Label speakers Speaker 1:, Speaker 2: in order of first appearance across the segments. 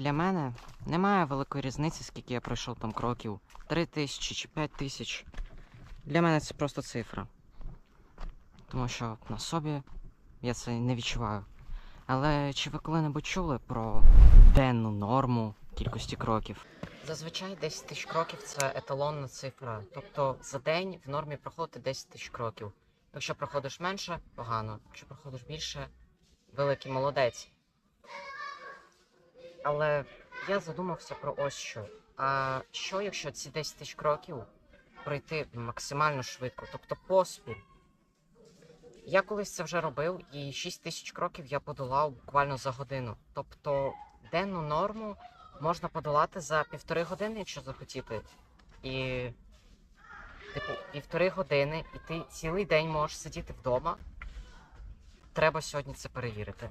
Speaker 1: для мене немає великої різниці, скільки я пройшов там кроків. 3 тисячі чи 5 тисяч. Для мене це просто цифра. Тому що на собі я це не відчуваю. Але чи ви коли-небудь чули про денну норму кількості кроків? Зазвичай 10 тисяч кроків це еталонна цифра. Тобто за день в нормі проходити 10 тисяч кроків. Якщо проходиш менше, погано. Якщо проходиш більше, великий молодець. Але я задумався про ось що. А що, якщо ці 10 тисяч кроків пройти максимально швидко, тобто поспіль? Я колись це вже робив, і 6 тисяч кроків я подолав буквально за годину. Тобто денну норму можна подолати за півтори години, якщо захотіти. І, типу, півтори години, і ти цілий день можеш сидіти вдома. Треба сьогодні це перевірити.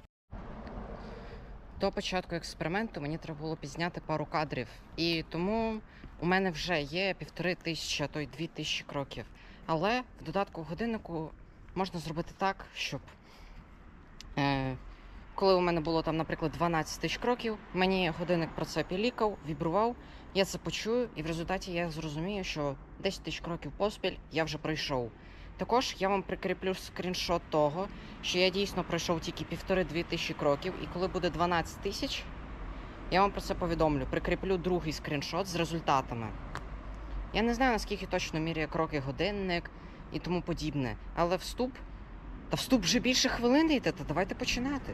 Speaker 1: До початку експерименту мені треба було пізняти пару кадрів, і тому у мене вже є півтори тисячі, а то й дві тисячі кроків. Але в додатку в годиннику можна зробити так, щоб е, коли у мене було там, наприклад, 12 тисяч кроків, мені годинник про це пілікав, вібрував, я це почую, і в результаті я зрозумію, що 10 тисяч кроків поспіль я вже пройшов. Також я вам прикріплю скріншот того, що я дійсно пройшов тільки півтори-дві тисячі кроків, і коли буде 12 тисяч, я вам про це повідомлю. Прикріплю другий скріншот з результатами. Я не знаю, наскільки точно міряє кроки годинник і тому подібне, але вступ. Та вступ вже більше хвилини йде, то давайте починати.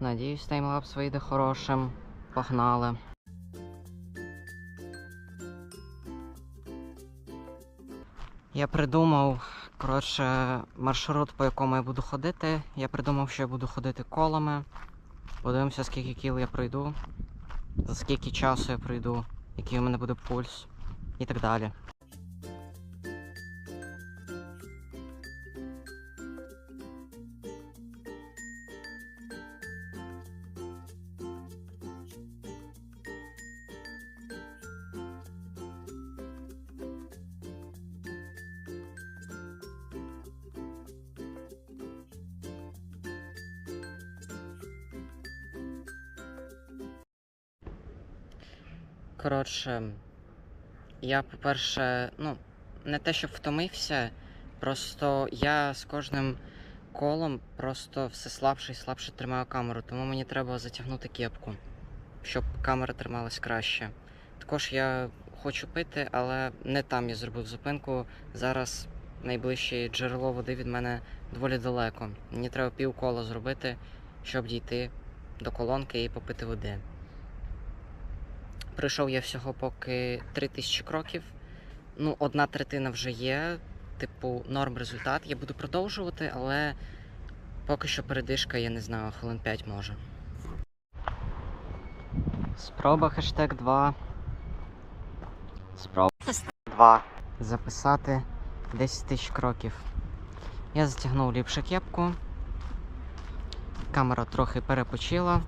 Speaker 1: Надіюсь, таймлапс вийде хорошим. Погнали. Я придумав, коротше, маршрут, по якому я буду ходити. Я придумав, що я буду ходити колами. Подивимося, скільки кіл я пройду, за скільки часу я пройду, який у мене буде пульс і так далі. Коротше, я, по-перше, ну, не те, щоб втомився, просто я з кожним колом просто все слабше і слабше тримаю камеру, тому мені треба затягнути кепку, щоб камера трималась краще. Також я хочу пити, але не там я зробив зупинку. Зараз найближче джерело води від мене доволі далеко. Мені треба пів кола зробити, щоб дійти до колонки і попити води. Пройшов я всього поки 3000 кроків. Ну, одна третина вже є. Типу, норм результат. Я буду продовжувати, але поки що передишка, я не знаю, хвилин 5 може. Спроба хештег 2. Спроба 2. Записати 10 тисяч кроків. Я затягнув ліпше кепку. Камера трохи перепочила.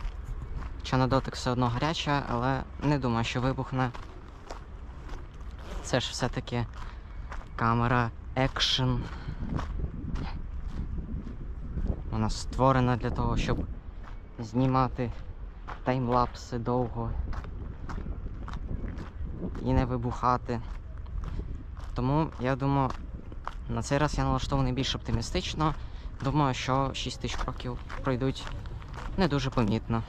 Speaker 1: Хоча на дотик все одно гаряча, але не думаю, що вибухне. Це ж все-таки камера екшен. Вона створена для того, щоб знімати таймлапси довго і не вибухати. Тому я думаю, на цей раз я налаштований більш оптимістично. Думаю, що 6 тисяч кроків пройдуть не дуже помітно.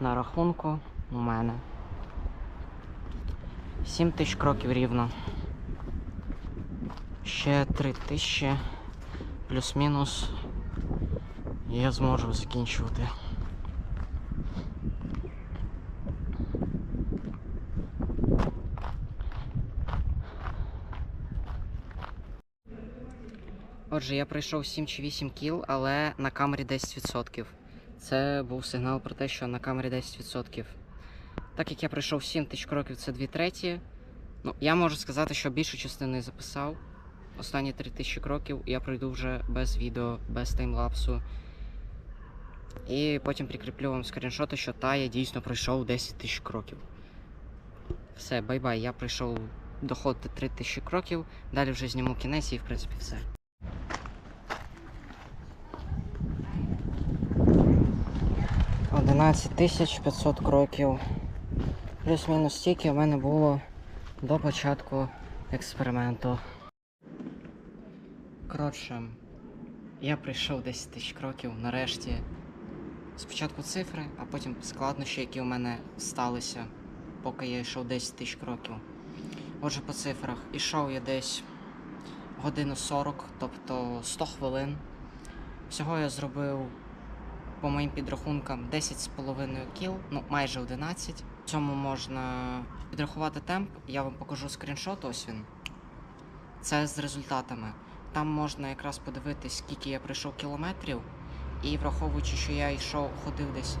Speaker 1: На рахунку у мене 7 тисяч кроків рівно. Ще 3 тисячі плюс-мінус. Я зможу закінчувати. Отже, я пройшов 7 чи 8 кіл, але на камері 10%. Це був сигнал про те, що на камері 10%. Так як я пройшов 7 тисяч кроків, це 2 треті. Ну, я можу сказати, що більшу частину записав. Останні 3 тисячі кроків я пройду вже без відео, без таймлапсу. І потім прикріплю вам скріншоти, що та я дійсно пройшов 10 тисяч кроків. Все, бай-бай, я пройшов доход до 3 тисячі кроків. Далі вже зніму кінець і в принципі все. Одинадцять тисяч 500 кроків. Плюс-мінус стільки в мене було до початку експерименту. Коротше, я прийшов 10 тисяч кроків нарешті. Спочатку цифри, а потім складнощі, які у мене сталися, поки я йшов 10 тисяч кроків. Отже, по цифрах. Ішов я десь годину 40, тобто 100 хвилин. Всього я зробив, по моїм підрахункам, 10,5 кіл, ну майже 11. В цьому можна підрахувати темп. Я вам покажу скріншот, ось він. Це з результатами. Там можна якраз подивитись, скільки я пройшов кілометрів. І враховуючи, що я йшов, ходив десь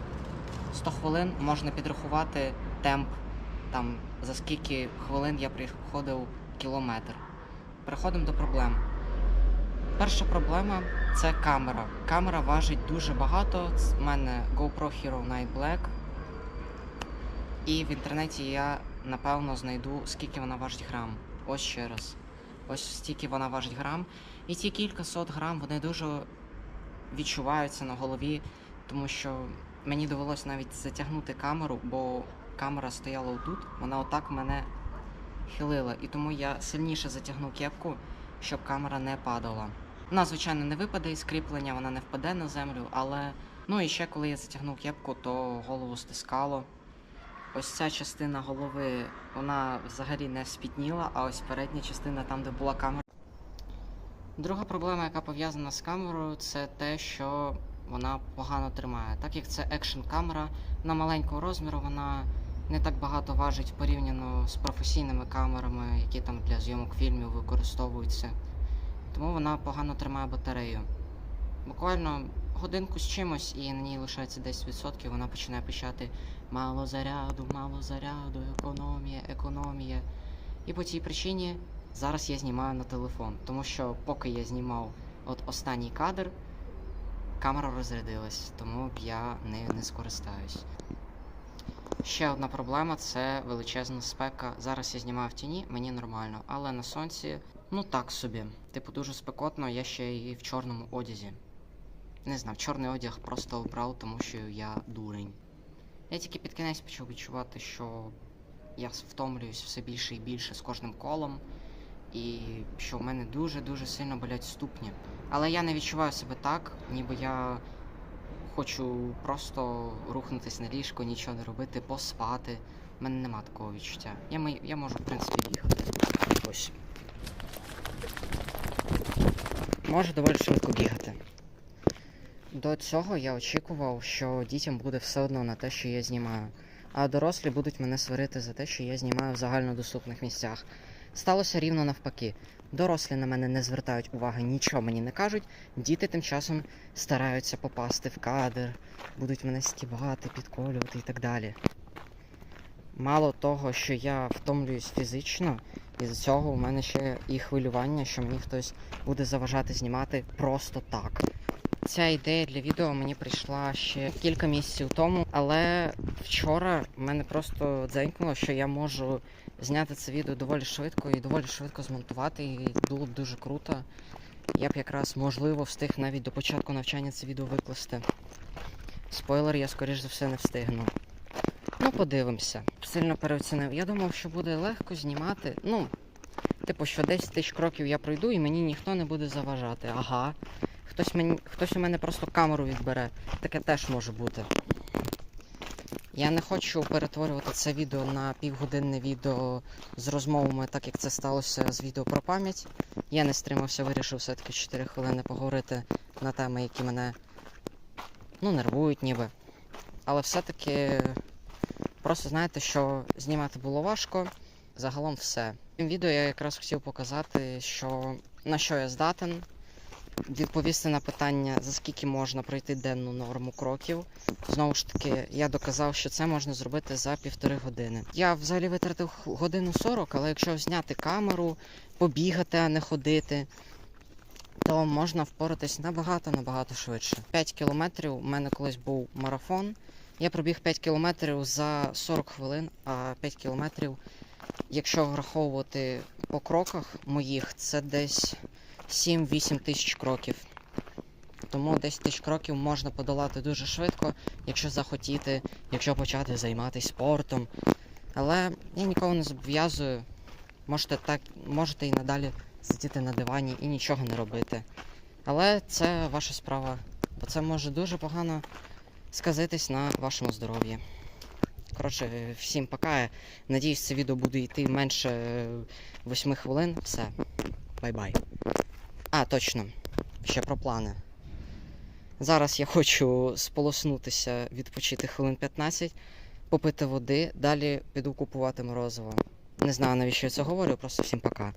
Speaker 1: 100 хвилин, можна підрахувати темп, там за скільки хвилин я приходив кілометр. Переходимо до проблем. Перша проблема це камера. Камера важить дуже багато. У мене GoPro Hero Night Black. І в інтернеті я напевно знайду, скільки вона важить грам. Ось ще раз. Ось стільки вона важить грам. І ці кілька сот грам вони дуже відчуваються на голові, тому що мені довелось навіть затягнути камеру, бо камера стояла отут, вона отак мене хилила. І тому я сильніше затягнув кепку, щоб камера не падала. Вона, звичайно, не випаде із кріплення, вона не впаде на землю, але. Ну і ще коли я затягнув кепку, то голову стискало. Ось ця частина голови, вона взагалі не спітніла, а ось передня частина, там, де була камера. Друга проблема, яка пов'язана з камерою, це те, що вона погано тримає. Так як це екшн камера, на маленького розміру вона не так багато важить порівняно з професійними камерами, які там для зйомок фільмів використовуються. Тому вона погано тримає батарею. Буквально годинку з чимось і на ній лишається 10%, вона починає пищати мало заряду, мало заряду, економія, економія. І по цій причині зараз я знімаю на телефон, тому що поки я знімав от останній кадр, камера розрядилась, тому я нею не скористаюсь. Ще одна проблема це величезна спека. Зараз я знімаю в тіні, мені нормально, але на сонці, ну так собі. Типу дуже спекотно, я ще і в чорному одязі. Не знаю, чорний одяг просто обрав, тому що я дурень. Я тільки під кінець почав відчувати, що я втомлююсь все більше і більше з кожним колом, і що в мене дуже-дуже сильно болять ступні. Але я не відчуваю себе так, ніби я хочу просто рухнутися на ліжко, нічого не робити, поспати. У мене нема такого відчуття. Я, я можу, в принципі, бігати. Ось. Можу доволі швидко бігати. До цього я очікував, що дітям буде все одно на те, що я знімаю. А дорослі будуть мене сварити за те, що я знімаю в загальнодоступних місцях. Сталося рівно навпаки. Дорослі на мене не звертають уваги, нічого мені не кажуть. Діти тим часом стараються попасти в кадр, будуть мене стібати, підколювати і так далі. Мало того, що я втомлююсь фізично, із-за цього у мене ще і хвилювання, що мені хтось буде заважати знімати просто так. Ця ідея для відео мені прийшла ще кілька місяців тому, але вчора мене просто дзенькнуло, що я можу зняти це відео доволі швидко і доволі швидко змонтувати, і було б дуже круто. Я б якраз можливо встиг навіть до початку навчання це відео викласти. Спойлер, я скоріш за все не встигну. Ну, подивимося. Сильно переоцінив. Я думав, що буде легко знімати. Ну, типу, що 10 тисяч кроків я пройду і мені ніхто не буде заважати. Ага. Хтось, мені, хтось у мене просто камеру відбере. Таке теж може бути. Я не хочу перетворювати це відео на півгодинне відео з розмовами, так як це сталося з відео про пам'ять. Я не стримався, вирішив все-таки 4 хвилини поговорити на теми, які мене ну, нервують ніби. Але все-таки просто знаєте, що знімати було важко. Загалом все. Цьому відео я якраз хотів показати, що на що я здатен. відповісти на питання, за скільки можна пройти денну норму кроків. Знову ж таки, я доказав, що це можна зробити за півтори години. Я взагалі витратив годину 40, але якщо зняти камеру, побігати, а не ходити, то можна впоратись набагато набагато швидше. 5 кілометрів у мене колись був марафон. Я пробіг 5 кілометрів за 40 хвилин, а 5 кілометрів, якщо враховувати по кроках моїх, це десь 7-8 тисяч кроків. Тому 10 тисяч кроків можна подолати дуже швидко, якщо захотіти, якщо почати займатися спортом. Але я нікого не зобов'язую. Можете так, можете і надалі сидіти на дивані і нічого не робити. Але це ваша справа, бо це може дуже погано сказатись на вашому здоров'ї. Коротше, всім пока. Надіюсь, це відео буде йти менше 8 хвилин. Все. Бай-бай. А, точно. Ще про плани. Зараз я хочу сполоснутися, відпочити хвилин 15, попити води, далі піду купувати морозиво. Не знаю, навіщо я це говорю, просто всім пока.